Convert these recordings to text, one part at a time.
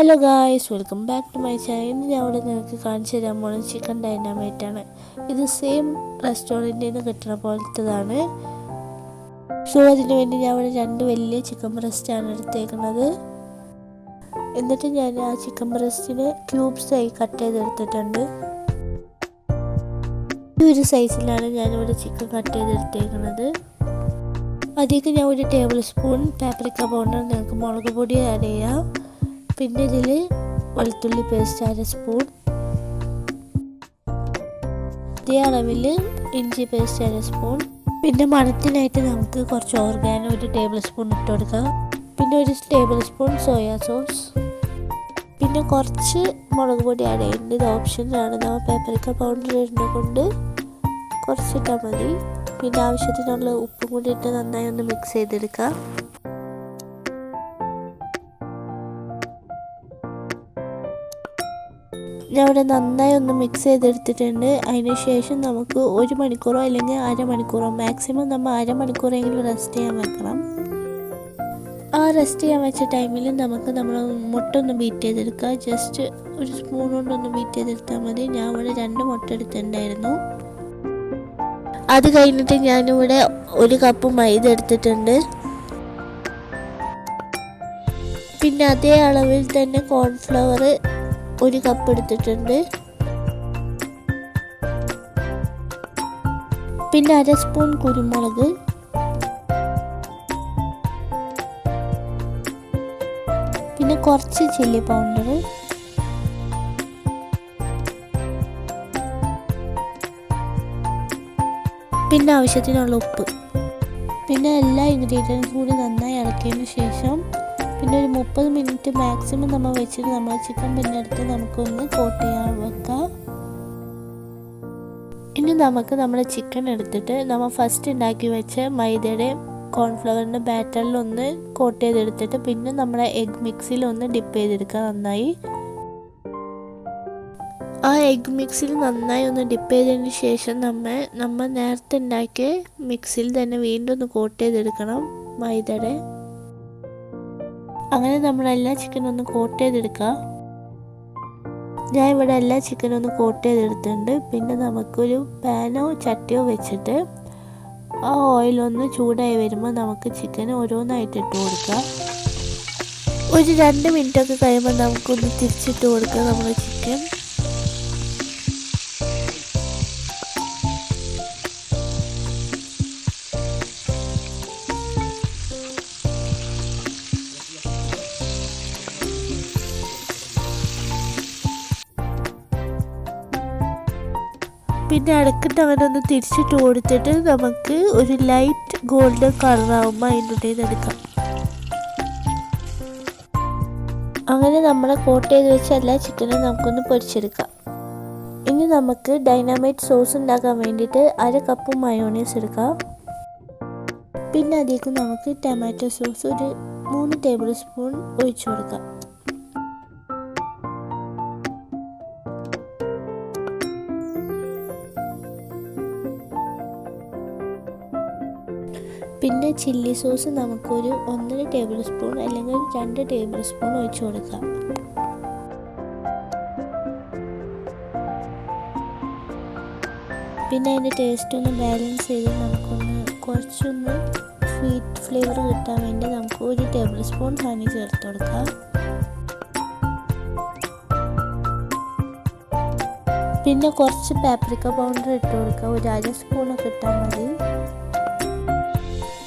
Hello guys welcome back to my channel ഇന്ന് ഞാൻ ഇവിടെ നിങ്ങൾക്ക് കാണിച്ചു തരാൻ പോകുന്നത് ചിക്കൻ ഡൈനാമൈറ്റ് ആണ്. ഇത് സെയിം റെസ്റ്റോറന്റിൽ നിന്ന് കിട്ടുന്ന പോലത്തതാണ്. സോ അതിന് വേണ്ടി ഞാൻ ഇവിടെ രണ്ട് വലിയ ചിക്കൻ ബ്രസ്റ്റാണ് എടുത്തേക്കുന്നത്. എന്നിട്ട് ഞാൻ ആ ചിക്കൻ ബ്രസ്റ്റിന് ക്യൂബ്സായി കട്ട് ചെയ്തെടുത്തിട്ടുണ്ട് ഈ ഒരു സൈസിലാണ് ഞാനിവിടെ ചിക്കൻ കട്ട് ചെയ്തെടുത്തേക്കുന്നത് അതിലേക്ക് ഞാൻ ഒരു ടേബിൾ സ്പൂൺ പാപ്രിക്ക പൗഡർ നിങ്ങൾക്ക് മുളക് പൊടി ആഡ് ചെയ്യാം. പിന്നെ ഇതിൽ വെളുത്തുള്ളി പേസ്റ്റ് അര സ്പൂൺ ഇതേ അളവിൽ ഇഞ്ചി പേസ്റ്റ് അര സ്പൂൺ പിന്നെ മണത്തിനായിട്ട് നമുക്ക് കുറച്ച് ഓർഗാനോ ഒരു ടേബിൾ സ്പൂൺ ഇട്ട് കൊടുക്കാം. പിന്നെ ഒരു ടേബിൾ സ്പൂൺ സോയാ സോസ് പിന്നെ കുറച്ച് മുളക് പൊടി ആഡ് ചെയ്യേണ്ടത് ഇത് ഓപ്ഷനിലാണ് നമ്മൾ പേപ്പറിക്ക പൗഡർ ഇടുന്നത് കൊണ്ട് കുറച്ചിട്ടാൽ മതി. പിന്നെ ആവശ്യത്തിനുള്ള ഉപ്പും കൂടി ഇട്ട് നന്നായി ഒന്ന് മിക്സ് ചെയ്തെടുക്കാം. ഞാൻ ഇവിടെ നന്നായി ഒന്ന് മിക്സ് ചെയ്തെടുത്തിട്ടുണ്ട്. അതിന് ശേഷം നമുക്ക് ഒരു മണിക്കൂറോ അല്ലെങ്കിൽ അരമണിക്കൂറോ മാക്സിമം നമ്മൾ അരമണിക്കൂറെങ്കിലും റെസ്റ്റ് ചെയ്യാൻ വെക്കണം. ആ റെസ്റ്റ് ചെയ്യാൻ വെച്ച ടൈമിൽ നമുക്ക് നമ്മൾ മുട്ട ഒന്ന് ബീറ്റ് ചെയ്തെടുക്കുക ജസ്റ്റ് ഒരു സ്പൂൺ കൊണ്ടൊന്ന് ബീറ്റ് ചെയ്തെടുത്താൽ മതി. ഞാൻ ഇവിടെ രണ്ട് മുട്ട എടുത്തിട്ടുണ്ടായിരുന്നു. അത് കഴിഞ്ഞിട്ട് ഞാനിവിടെ ഒരു കപ്പ് മൈദ എടുത്തിട്ടുണ്ട്. പിന്നെ അതേ അളവിൽ തന്നെ കോൺഫ്ലവർ ഒരു കപ്പ് എടുത്തിട്ടുണ്ട്. പിന്നെ അര സ്പൂൺ കുരുമുളക്. പിന്നെ കുറച്ച് ചില്ലി പൗഡർ പിന്നെ ആവശ്യത്തിനുള്ള ഉപ്പ്. പിന്നെ എല്ലാ ഇൻഗ്രീഡിയൻസും കൂടി നന്നായി ഇളക്കിയതിനു ശേഷം പിന്നെ ഒരു മുപ്പത് മിനിറ്റ് മാക്സിമം നമ്മൾ വെച്ചിട്ട് നമ്മൾ ചിക്കൻ പിന്നെ എടുത്ത് നമുക്കൊന്ന് കോട്ട് ചെയ്യാൻ വെക്കാം. ഇനി നമുക്ക് നമ്മുടെ ചിക്കൻ എടുത്തിട്ട് നമ്മൾ ഫസ്റ്റ് ഉണ്ടാക്കി വെച്ച മൈദയുടെ കോൺഫ്ലവറിന്റെ ബാറ്ററിലൊന്ന് കോട്ട് ചെയ്തെടുത്തിട്ട് പിന്നെ നമ്മുടെ എഗ് മിക്സിൽ ഒന്ന് ഡിപ്പ് ചെയ്തെടുക്കുക നന്നായി. ആ എഗ് മിക്സിൽ നന്നായി ഒന്ന് ഡിപ്പ് ചെയ്തതിന് ശേഷം നമ്മൾ നമ്മൾ നേരത്തെ ഉണ്ടാക്കിയ മിക്സിയിൽ തന്നെ വീണ്ടും ഒന്ന് കോട്ട് ചെയ്തെടുക്കണം മൈദയുടെ. അങ്ങനെ നമ്മൾ എല്ലാ ചിക്കനും ഒന്ന് കോട്ട് ചെയ്തെടുക്കുക ഞാൻ ഇവിടെ എല്ലാ ചിക്കനും ഒന്ന് കോട്ട് ചെയ്തെടുത്തിട്ടുണ്ട്. പിന്നെ നമുക്കൊരു പാനോ ചട്ടിയോ വെച്ചിട്ട് ആ ഓയിലൊന്ന് ചൂടായി വരുമ്പോൾ നമുക്ക് ചിക്കൻ ഓരോന്നായിട്ട് ഇട്ട് കൊടുക്കാം. ഒരു രണ്ട് മിനിറ്റൊക്കെ കഴിയുമ്പോൾ നമുക്കൊന്ന് തിരിച്ചിട്ട് കൊടുക്കാം നമ്മുടെ ചിക്കൻ പിന്നെ ഒന്ന് തിരിച്ചിട്ട് കൊടുത്തിട്ട് നമുക്ക് ഒരു ലൈറ്റ് ഗോൾഡൻ കളറാകുമ്പോൾ അതിന്റെ എടുക്കാം. അങ്ങനെ നമ്മളെ കോട്ട് ചെയ്ത് വെച്ച എല്ലാ ചിക്കനും നമുക്കൊന്ന് പൊരിച്ചെടുക്കാം. ഇനി നമുക്ക് ഡൈനാമൈറ്റ് സോസ് ഉണ്ടാക്കാൻ വേണ്ടിയിട്ട് അര കപ്പ് മയോണൈസ് എടുക്കാം. പിന്നെ അതിലേക്ക് നമുക്ക് ടൊമാറ്റോ സോസ് ഒരു മൂന്ന് ടേബിൾ സ്പൂൺ ഒഴിച്ചു കൊടുക്കാം. പിന്നെ ചില്ലി സോസ് നമുക്കൊരു ഒന്നര ടേബിൾ സ്പൂൺ അല്ലെങ്കിൽ രണ്ട് ടേബിൾ സ്പൂൺ ഒഴിച്ച് കൊടുക്കാം. പിന്നെ അതിന്റെ ടേസ്റ്റ് ഒന്ന് ബാലൻസ് ചെയ്ത് നമുക്കൊന്ന് കുറച്ചൊന്ന് സ്വീറ്റ് ഫ്ലേവർ കിട്ടാൻ വേണ്ടി നമുക്ക് ഒരു ടേബിൾ സ്പൂൺ ഹണി ചേർത്ത് കൊടുക്കാം. പിന്നെ കുറച്ച് പാപ്രിക്ക പൗഡർ ഇട്ട് കൊടുക്കുക ഒരു അര സ്പൂണൊക്കെ ഇട്ടാൽ മതി.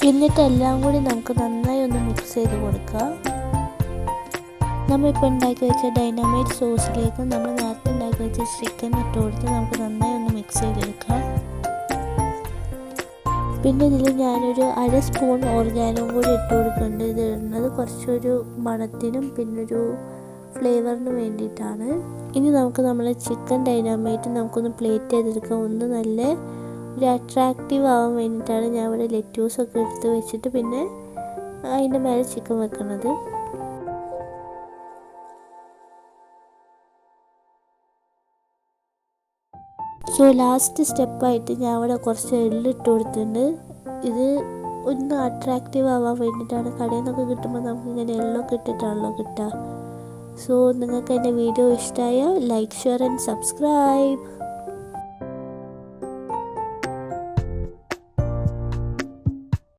എന്നിട്ട് എല്ലാം കൂടി നമുക്ക് നന്നായി ഒന്ന് മിക്സ് ചെയ്ത് കൊടുക്കുക നമ്മളിപ്പോൾ ഉണ്ടാക്കി വെച്ച ഡൈനാമൈറ്റ് സോസിലേക്ക് നമ്മൾ നേരത്തെ ഉണ്ടാക്കി വെച്ച ചിക്കൻ ഇട്ട് കൊടുത്ത് നമുക്ക് നന്നായി ഒന്ന് മിക്സ് ചെയ്തെടുക്കാം. പിന്നെ ഇതിൽ ഞാനൊരു അര സ്പൂൺ ഓർഗാനോ കൂടി ഇട്ട് കൊടുക്കുന്നുണ്ട്. ഇത് ഇടുന്നത് കുറച്ചൊരു മണത്തിനും പിന്നൊരു ഫ്ലേവറിന് വേണ്ടിയിട്ടാണ്. ഇനി നമുക്ക് നമ്മളെ ചിക്കൻ ഡൈനാമൈറ്റ് നമുക്കൊന്ന് പ്ലേറ്റ് ചെയ്തെടുക്കാം. ഒന്ന് നല്ല ഒരു അട്രാക്റ്റീവ് ആവാൻ വേണ്ടിയിട്ടാണ് ഞാൻ ഇവിടെ ലെറ്റ്യൂസൊക്കെ എടുത്ത് വെച്ചിട്ട് പിന്നെ അതിന്റെ മേലെ ചിക്കൻ വെക്കുന്നത് സോ ലാസ്റ്റ് സ്റ്റെപ്പായിട്ട് ഞാൻ ഇവിടെ കുറച്ച് എള്ളിട്ട് കൊടുത്തിട്ടുണ്ട്. ഇത് ഒന്ന് അട്രാക്റ്റീവ് ആവാൻ വേണ്ടിയിട്ടാണ്. കടയിൽ നിന്നൊക്കെ കിട്ടുമ്പോൾ നമുക്ക് ഇങ്ങനെ എള്ളൊക്കെ ഇട്ടിട്ടാണല്ലോ കിട്ടുക. സോ നിങ്ങൾക്ക് എന്റെ വീഡിയോ ഇഷ്ടമായ ലൈക്ക് ഷെയർ ആൻഡ് സബ്സ്ക്രൈബ്